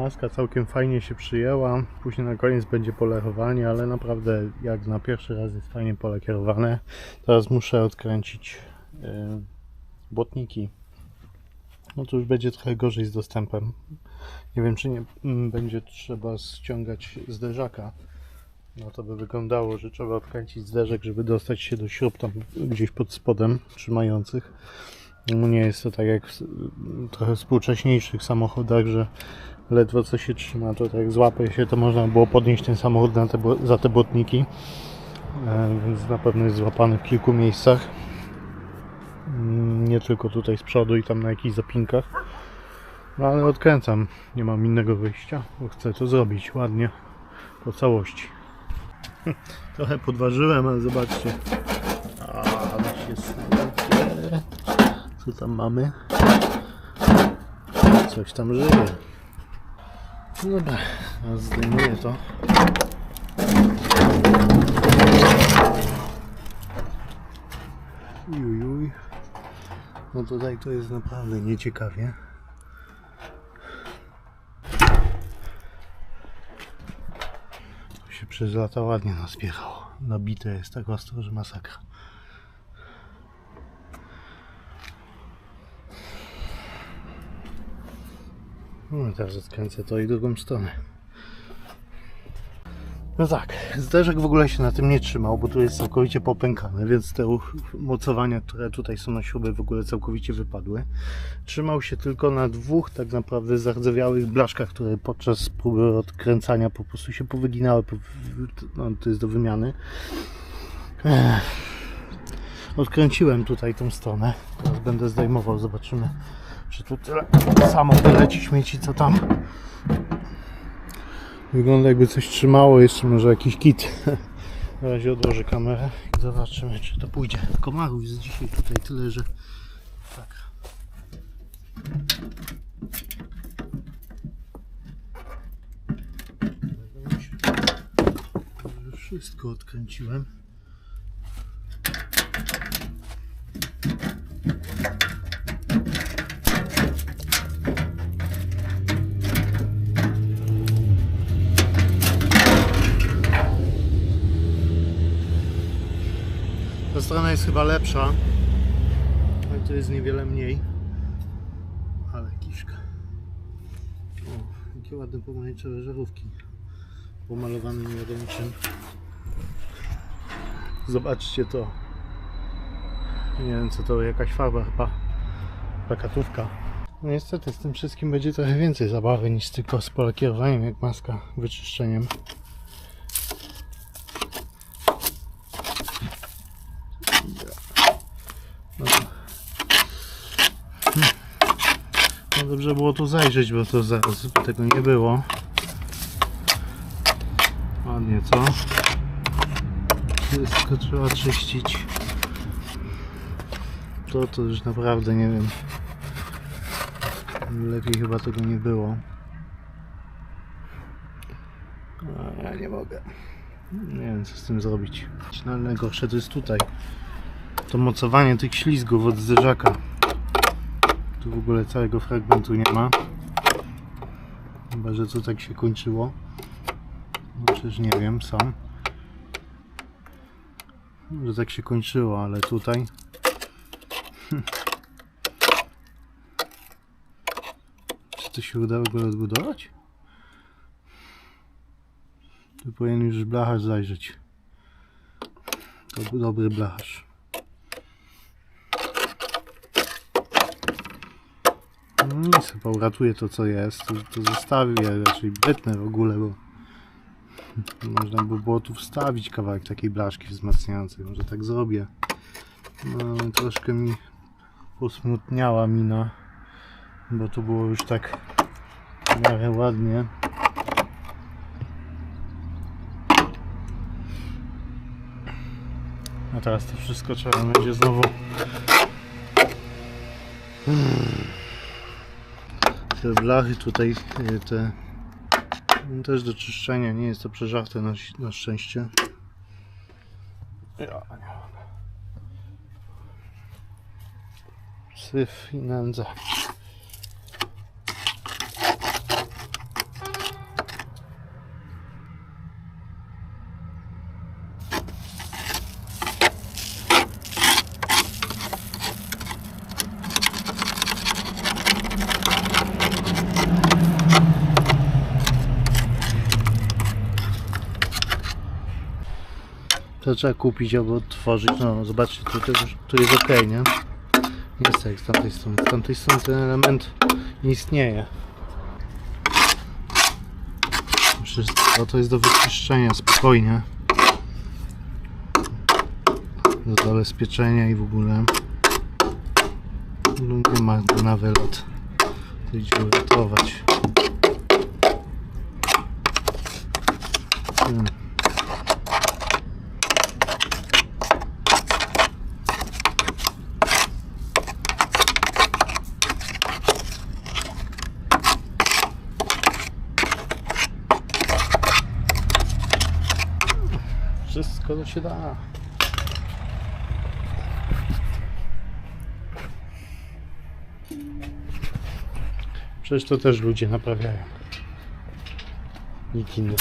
Maska całkiem fajnie się przyjęła. Później na koniec będzie polerowanie, ale naprawdę jak na pierwszy raz jest fajnie polakierowane. Teraz muszę odkręcić yy, błotniki. No to już będzie trochę gorzej z dostępem. Nie wiem, czy nie mm, będzie trzeba ściągać zderzaka. No to by wyglądało, że trzeba odkręcić zderzek, żeby dostać się do śrub tam gdzieś pod spodem trzymających. No nie jest to tak jak w trochę współcześniejszych samochodach, że ledwo co się trzyma, to tak złapie się, to można było podnieść ten samochód te, za te błotniki. E, więc na pewno jest złapany w kilku miejscach. Mm, Nie tylko tutaj z przodu i tam na jakichś zapinkach. No ale odkręcam, nie mam innego wyjścia, bo chcę to zrobić ładnie, po całości. Trochę podważyłem, ale zobaczcie. A. Co tam mamy? Coś tam żyje. No dobra, zdejmuję to. Ujujuj. No tutaj to jest naprawdę nieciekawie. To się przez lata ładnie nazbierało. Nabite jest tak ostro, że masakra. No teraz odkręcę to i drugą stronę. No tak, zderzek w ogóle się na tym nie trzymał, bo tu jest całkowicie popękane, więc te mocowania, które tutaj są na śruby w ogóle całkowicie wypadły. Trzymał się tylko na dwóch tak naprawdę zardzewiałych blaszkach, które podczas próby odkręcania po prostu się powyginały. po- No, to jest do wymiany. Odkręciłem tutaj tą stronę. Teraz będę zdejmował, zobaczymy czy tu tyle samo wyleci śmieci co tam. Wygląda jakby coś trzymało, jeszcze może jakiś kit. Na razie odłożę kamerę i zobaczymy czy to pójdzie. Komarów jest dzisiaj tutaj tyle, że tak. Że Wszystko odkręciłem. Strona jest chyba lepsza. Ale to jest niewiele mniej. Ale kiszka. O, jakie ładne pomarańczowe żarówki. Pomalowane nie wiadomo czym. Zobaczcie to. Nie wiem co to, jakaś farba chyba. Plakatówka. No niestety z tym wszystkim będzie trochę więcej zabawy niż tylko z polakierowaniem jak maska, wyczyszczeniem. No dobrze było tu zajrzeć, bo to zaraz tego nie było. Ładnie, co? Wszystko trzeba czyścić. To to już naprawdę nie wiem. Lepiej chyba tego nie było. A ja nie mogę. Nie wiem co z tym zrobić. No, najgorsze to jest tutaj. To mocowanie tych ślizgów od zderzaka. Tu w ogóle całego fragmentu nie ma. Chyba, że to tak się kończyło. No przecież nie wiem sam. Że tak się kończyło, ale tutaj. Czy to się udało go odbudować? Tu powinien już blacharz zajrzeć. To był dobry blacharz. Nic, chyba uratuje to co jest. To, to zostawię, raczej bytne w ogóle, bo można by było tu wstawić kawałek takiej blaszki wzmacniającej. Może tak zrobię. No, troszkę mi posmutniała mina, bo to było już tak w miarę ładnie. A teraz to wszystko trzeba będzie znowu te blachy tutaj, e, te też do czyszczenia, nie jest to przeżarte na, na szczęście. Syf i nędza. To trzeba kupić albo otworzyć. No zobaczcie, tu, tu, jest ok, nie? Jest tak z tamtej strony. Z tamtej strony ten element nie istnieje. Wszystko to jest do wyczyszczenia spokojnie. Do zabezpieczenia i w ogóle. No nie ma na wylot. To idzie uratować. Hmm. Się da. Przecież to też ludzie naprawiają. Nikt inny.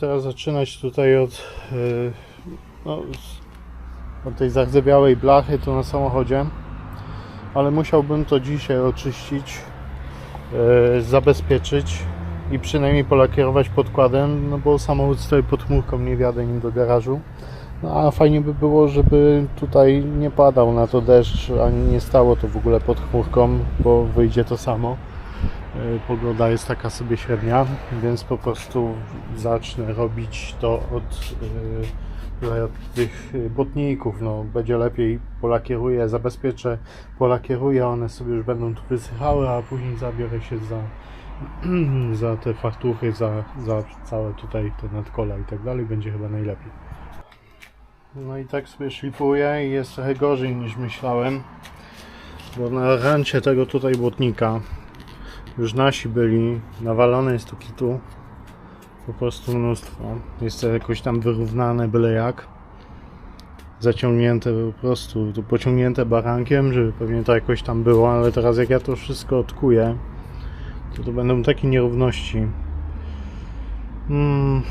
Teraz zaczynać tutaj od, yy, no, od tej zardzewiałej blachy tu na samochodzie, ale musiałbym to dzisiaj oczyścić, yy, zabezpieczyć i przynajmniej polakierować podkładem, no bo samochód stoi pod chmurką, nie wjadę nim do garażu. No a fajnie by było, żeby tutaj nie padał na to deszcz, ani nie stało to w ogóle pod chmurką, bo wyjdzie to samo. Y, Pogoda jest taka sobie średnia, więc po prostu zacznę robić to od, od tych y, botników. No, będzie lepiej, polakieruję, zabezpieczę, polakieruję, one sobie już będą tu wysychały, a później zabiorę się za, za te fartuchy, za, za całe tutaj te nadkola i tak dalej, będzie chyba najlepiej. No i tak sobie szlifuję i jest trochę gorzej niż myślałem, bo na rancie tego tutaj błotnika już nasi byli, nawalone jest tu kitu po prostu mnóstwo. Jest to jakoś tam wyrównane byle jak. Zaciągnięte po prostu, to pociągnięte barankiem, żeby pewnie to jakoś tam było, ale teraz jak ja to wszystko odkuję, to to będą takie nierówności. Mm,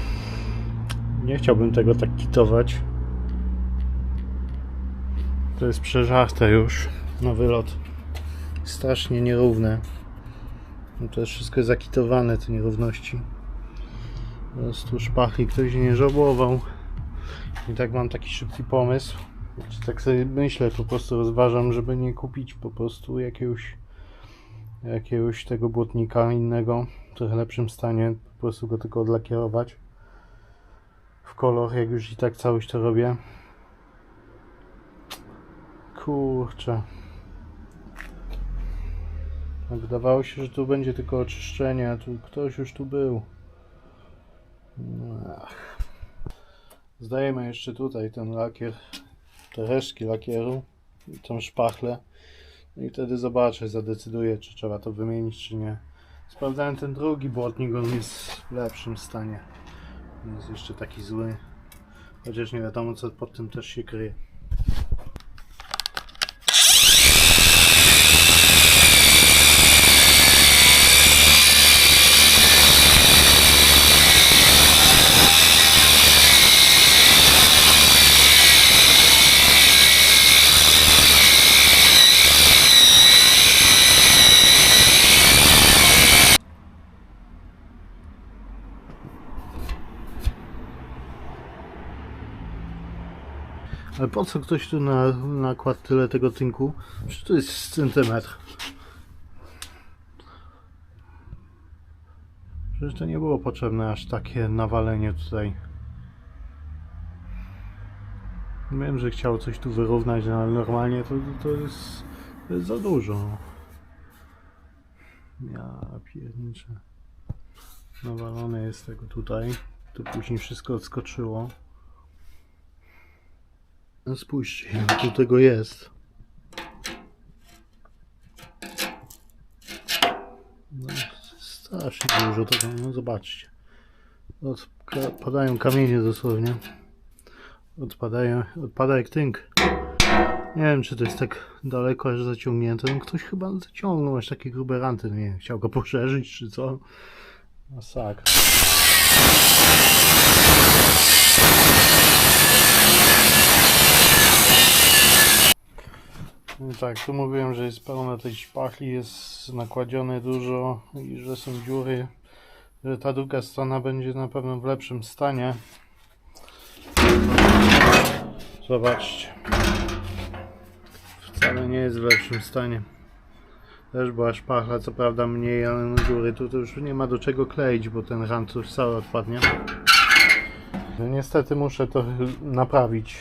nie chciałbym tego tak kitować. To jest przeżarte już na wylot. Strasznie nierówne. No to jest wszystko zakitowane, te nierówności. Po prostu szpachy ktoś nie żałował. I tak mam taki szybki pomysł. Czy tak sobie myślę, po prostu rozważam, żeby nie kupić po prostu jakiegoś jakiegoś tego błotnika innego w trochę lepszym stanie. Po prostu go tylko odlakierować w kolor, jak już i tak całość to robię. Kurczę. Wydawało się, że tu będzie tylko oczyszczenie, a tu ktoś już tu był. Ach. Zdajemy jeszcze tutaj ten lakier, te resztki lakieru i tą szpachlę. No I wtedy zobaczę, zadecyduję, czy trzeba to wymienić, czy nie. Sprawdzałem ten drugi błotnik, on jest w lepszym stanie. Nie jest jeszcze taki zły. Chociaż nie wiadomo, co pod tym też się kryje. Ale po co ktoś tu na, nakładł tyle tego tynku? Czy to jest centymetr? Przecież to nie było potrzebne aż takie nawalenie tutaj. Wiem, że chciał coś tu wyrównać, no ale normalnie to, to, jest, to jest za dużo. Ja pierniczę. Nawalone jest tego tutaj. To później wszystko odskoczyło. No spójrzcie, ile tu tego jest. No, strasznie dużo tego, no zobaczcie. Odpadają kamienie dosłownie. Odpadają, odpada jak tynk. Nie wiem, czy to jest tak daleko, aż zaciągnięte. No ktoś chyba zaciągnął aż takie grube ranty. Nie wiem, chciał go poszerzyć, czy co. Masakra. Tak, tu mówiłem, że jest pełno tej szpachli, jest nakładzione dużo i że są dziury, że ta druga strona będzie na pewno w lepszym stanie. Zobaczcie. Wcale nie jest w lepszym stanie. Też była szpachla, co prawda mniej, ale na góry tu to już nie ma do czego kleić, bo ten rant już cały odpadnie. No niestety muszę to naprawić.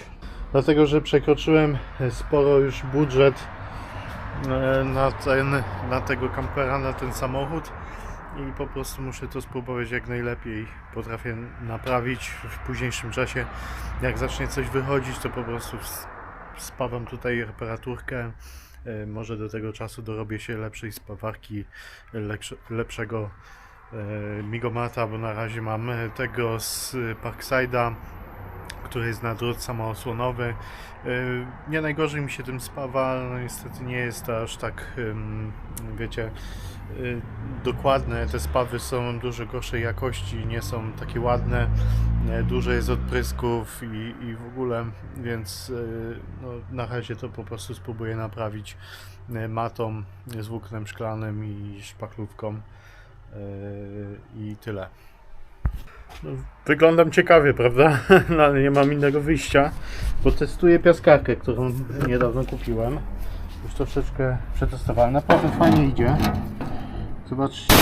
Dlatego, że przekroczyłem sporo już budżet e, na, ten, na tego kampera, na ten samochód i po prostu muszę to spróbować jak najlepiej. Potrafię naprawić w późniejszym czasie. Jak zacznie coś wychodzić, to po prostu spawam tutaj reparaturkę. E, Może do tego czasu dorobię się lepszej spawarki, lepsze, lepszego e, migomata, bo na razie mam tego z Parkside'a, który jest na drut samoosłonowy. E, Nie najgorzej mi się tym spawa, no niestety nie jest aż tak, wiecie, y, dokładne. Te spawy są dużo gorszej jakości, nie są takie ładne. e, Dużo jest odprysków i, i w ogóle, więc y, no, na razie to po prostu spróbuję naprawić matą z włóknem szklanym i szpachlówką y, i tyle. No, Wyglądam ciekawie, prawda? No, ale nie mam innego wyjścia, bo testuję piaskarkę, którą niedawno kupiłem. Już troszeczkę przetestowałem. Naprawdę fajnie idzie. Zobaczcie.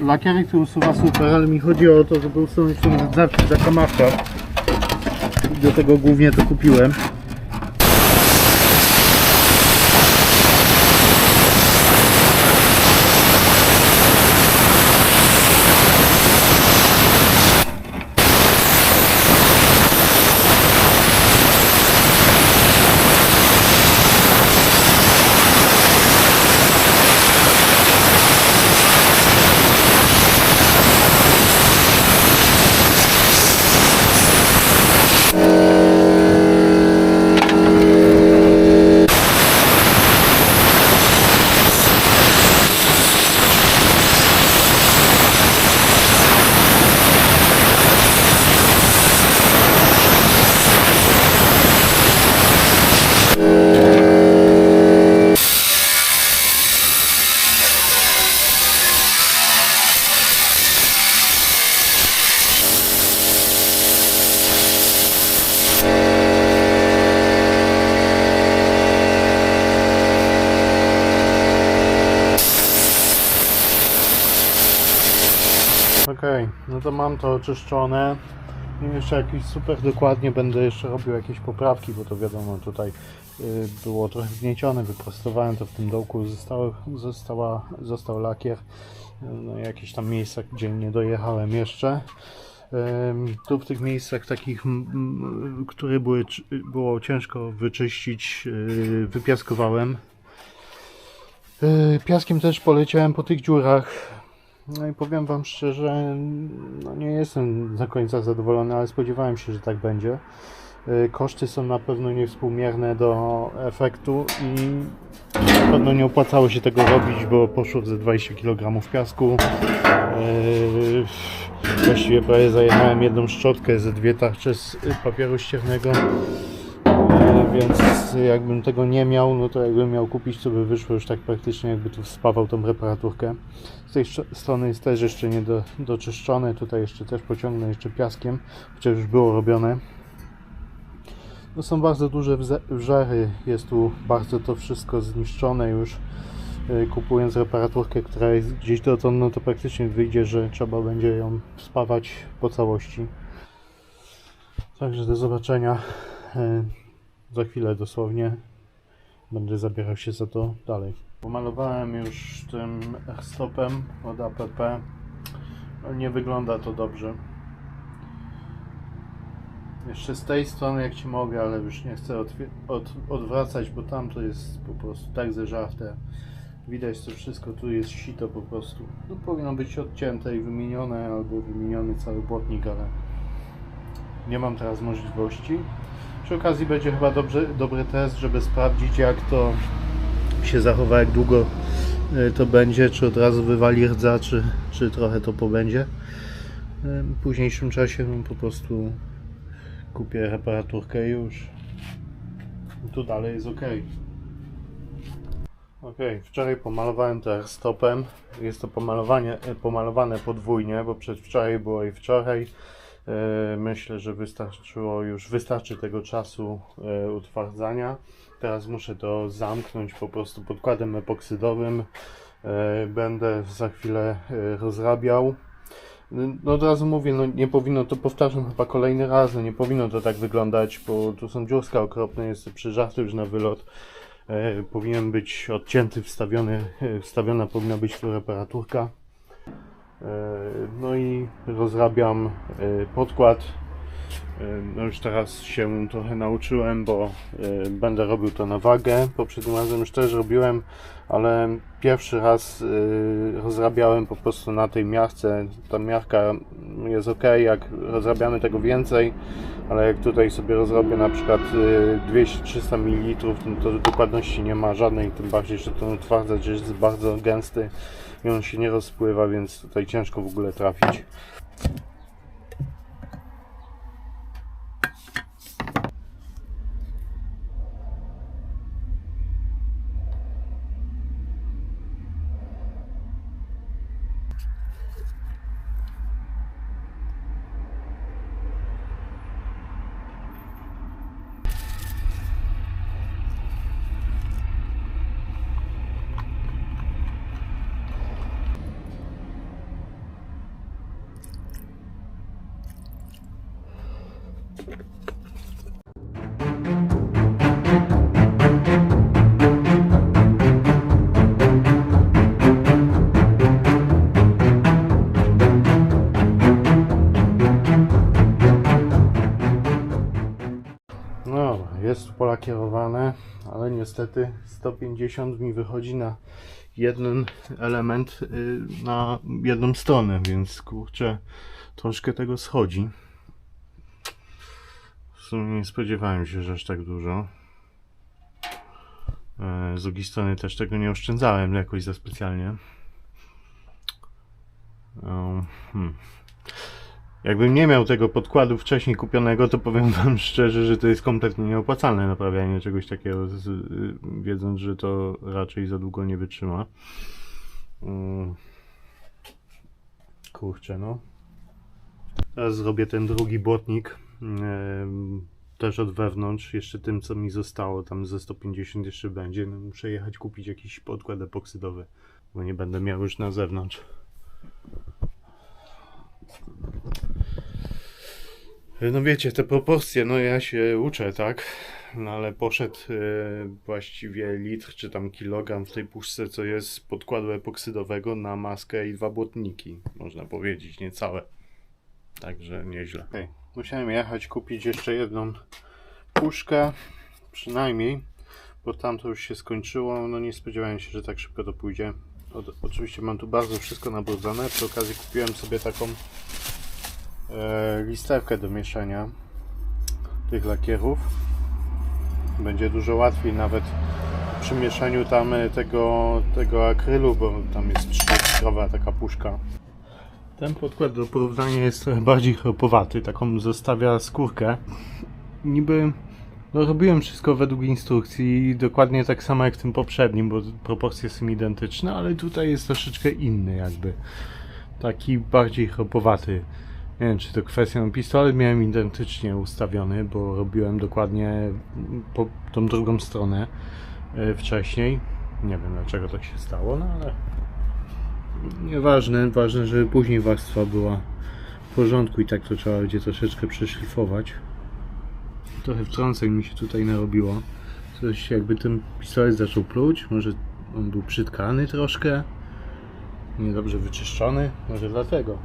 Lakierek to usuwa super, ale mi chodzi o to, żeby usunąć ten zawsze zakamawka. Do tego głównie to kupiłem. No to mam to oczyszczone. I jeszcze jakiś super dokładnie będę jeszcze robił jakieś poprawki, bo to wiadomo tutaj y, było trochę wgniecione, wyprostowałem to w tym dołku, zostały, została, został lakier. No, jakieś tam miejsca, gdzie nie dojechałem jeszcze. Tu w tych miejscach takich, które były, było ciężko wyczyścić, y, wypiaskowałem. Y, Piaskiem też poleciałem po tych dziurach. No i powiem Wam szczerze, no nie jestem do końca zadowolony, ale spodziewałem się, że tak będzie. Y, Koszty są na pewno niewspółmierne do efektu i na pewno nie opłacało się tego robić, bo poszło ze 20 kg piasku. Y, Właściwie prawie zajechałem jedną szczotkę ze dwie tarcze z papieru ściernego. Więc jakbym tego nie miał, no to jakbym miał kupić, to by wyszło już tak praktycznie, jakby tu spawał tą reparaturkę. Z tej strony jest też jeszcze nie do, doczyszczone, tutaj jeszcze też pociągnę jeszcze piaskiem, chociaż już było robione. No są bardzo duże wżery, jest tu bardzo to wszystko zniszczone już. E, Kupując reparaturkę, która jest gdzieś dotąd, no to praktycznie wyjdzie, że trzeba będzie ją spawać po całości. Także do zobaczenia. Za chwilę dosłownie będę zabierał się za to dalej. Pomalowałem już tym stopem od APP. ale Nie wygląda to dobrze. Jeszcze z tej strony jak ci mogę, ale już nie chcę od, odwracać, bo tam to jest po prostu tak zeżarte. Widać to wszystko, tu jest sito po prostu. No, powinno być odcięte i wymienione, albo wymieniony cały błotnik, ale nie mam teraz możliwości. Przy okazji będzie chyba dobrze, dobry test, żeby sprawdzić jak to się zachowa, jak długo y, to będzie, czy od razu wywali rdza, czy, czy trochę to pobędzie. Y, W późniejszym czasie po prostu kupię reparaturkę i już. Tu dalej jest ok. Ok, wczoraj pomalowałem to stopem. Jest to pomalowanie, pomalowane podwójnie, bo przedwczoraj było i wczoraj. E, Myślę, że wystarczyło już, wystarczy tego czasu e, utwardzania. Teraz muszę to zamknąć po prostu podkładem epoksydowym. E, Będę za chwilę rozrabiał. No od razu mówię, no nie powinno to, powtarzam chyba kolejny raz, no nie powinno to tak wyglądać, bo tu są dziurska okropne, jest przyżarty już na wylot. Powinien być odcięty, wstawiony, wstawiona powinna być tu reparaturka. E, no i rozrabiam e, podkład. E, No już teraz się trochę nauczyłem, bo będę robił to na wagę. Poprzednim razem już też robiłem, ale pierwszy raz rozrabiałem po prostu na tej miarce. Ta miarka jest ok, jak rozrabiamy tego więcej, ale jak tutaj sobie rozrobię na przykład e, 200-300 ml, no to dokładności nie ma żadnej, tym bardziej, że ten utwardzacz jest bardzo gęsty i on się nie rozpływa, więc tutaj ciężko w ogóle trafić. Jest tu polakierowane, ale niestety 150 mi wychodzi na jeden element y, na jedną stronę, więc kurczę, troszkę tego schodzi. W sumie nie spodziewałem się, że aż tak dużo. E, Z drugiej strony też tego nie oszczędzałem jakoś za specjalnie. Um, hmm. Jakbym nie miał tego podkładu wcześniej kupionego, to powiem Wam szczerze, że to jest kompletnie nieopłacalne naprawianie czegoś takiego, z, y, wiedząc, że to raczej za długo nie wytrzyma. Mm. Kurczę, no. Teraz zrobię ten drugi błotnik. Też od wewnątrz, jeszcze tym co mi zostało, tam ze 150 jeszcze będzie. No, muszę jechać kupić jakiś podkład epoksydowy, bo nie będę miał już na zewnątrz. No wiecie, te proporcje, no ja się uczę, tak? No ale poszedł e, właściwie litr czy tam kilogram w tej puszce, co jest podkładu epoksydowego na maskę i dwa błotniki, można powiedzieć, niecałe. Także nieźle. Okay. Musiałem jechać kupić jeszcze jedną puszkę, przynajmniej, bo tam to już się skończyło. No nie spodziewałem się, że tak szybko to pójdzie. Oczywiście mam tu bardzo wszystko nabrudzone. Przy okazji kupiłem sobie taką e, listewkę do mieszania tych lakierów. Będzie dużo łatwiej nawet przy mieszaniu tam e, tego, tego akrylu, bo tam jest 4 taka puszka. Ten podkład do porównania jest trochę bardziej chropowaty, taką zostawia skórkę. Niby no, robiłem wszystko według instrukcji, dokładnie tak samo jak w tym poprzednim, bo proporcje są identyczne, ale tutaj jest troszeczkę inny jakby. Taki bardziej chropowaty. Nie wiem, czy to kwestią pistolet miałem identycznie ustawiony, bo robiłem dokładnie po tą drugą stronę e, wcześniej. Nie wiem dlaczego tak się stało, no ale nieważne, ważne, żeby później warstwa była w porządku i tak to trzeba będzie troszeczkę przeszlifować. Trochę wtrąceń mi się tutaj narobiło. Coś jakby ten pistolet zaczął pluć, może on był przytkany troszkę, niedobrze wyczyszczony, może dlatego.